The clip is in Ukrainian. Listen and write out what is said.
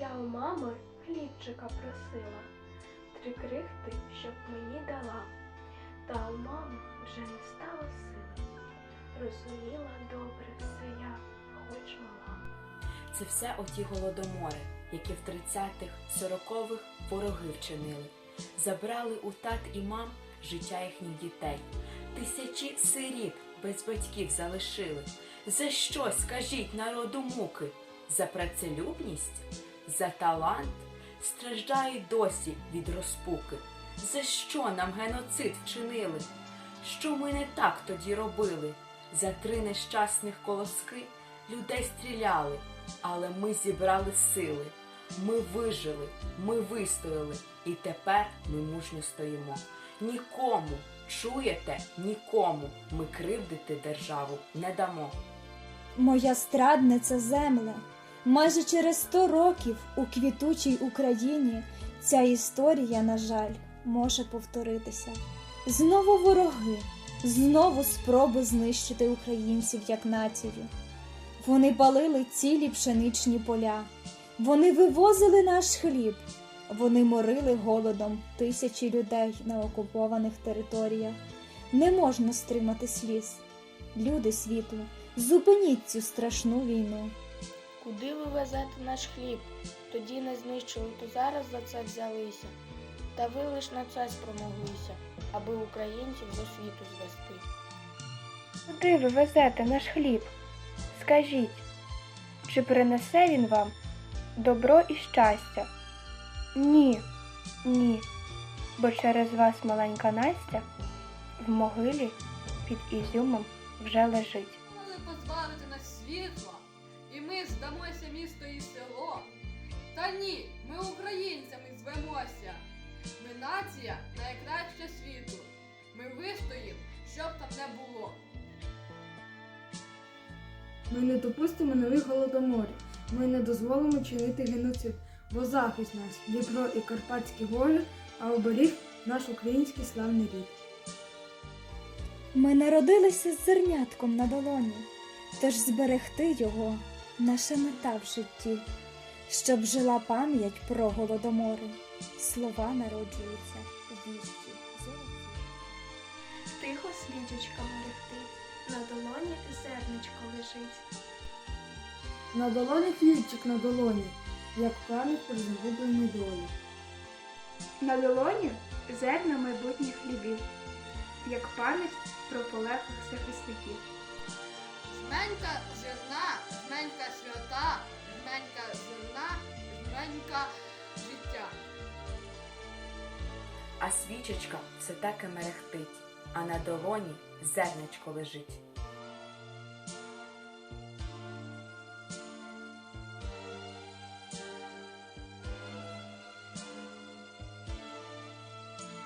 Я у мами хлібчика просила, три крихти, щоб мені дала. Та у мами вже не стало сил. Розуміла добре все я, хоч мала. Це все оті голодомори, які в 30-х, 40-х вороги вчинили. Забрали у тат і мам життя їхніх дітей. Тисячі сиріт без батьків залишили. За що, скажіть народу муки? За працелюбність? За талант? Страждають досі від розпуки. За що нам геноцид вчинили? Що ми не так тоді робили? За три нещасних колоски людей стріляли, але ми зібрали сили. Ми вижили, ми вистояли, і тепер ми мужньо стоїмо. Нікому, чуєте, нікому ми кривдити державу не дамо. Моя страдниця земле. Майже через сто років у квітучій Україні ця історія, на жаль, може повторитися. Знову вороги, знову спроби знищити українців як націю. Вони палили цілі пшеничні поля, вони вивозили наш хліб, вони морили голодом тисячі людей на окупованих територіях. Не можна стримати сліз. Люди світу, зупиніть цю страшну війну. Куди ви везете наш хліб? Тоді не знищили, то зараз за це взялися. Та ви лиш на це спромоглися, аби українців до світу звести. Куди ви везете наш хліб? Скажіть, чи принесе він вам добро і щастя? Ні, ні, бо через вас маленька Настя в могилі під Ізюмом вже лежить. Могли позбавити нас світла, Та ні, ми українцями звемося. Ми нація найкраща світу. Ми вистоїм, щоб там не було. Ми не допустимо нових голодоморів. Ми не дозволимо чинити геноцид, бо захист нас Дніпро і Карпатські гори, а оберіг наш український славний рід. Ми народилися з зернятком на долоні, тож зберегти його наша мета в житті, щоб жила пам'ять про голодомори. Слова народжуються у вісті золоті. Тихо свічечка мерехтить, на долоні зерничко лежить. На долоні хлібчик на долоні, як пам'ять про загублені долі. На долоні зерна майбутніх хлібів, як пам'ять про полеглих захисників. Жменька зерна, жменька свята, жменька зерна, жменька життя. А свічечка все таки мерехтить, а на долоні зерничко лежить.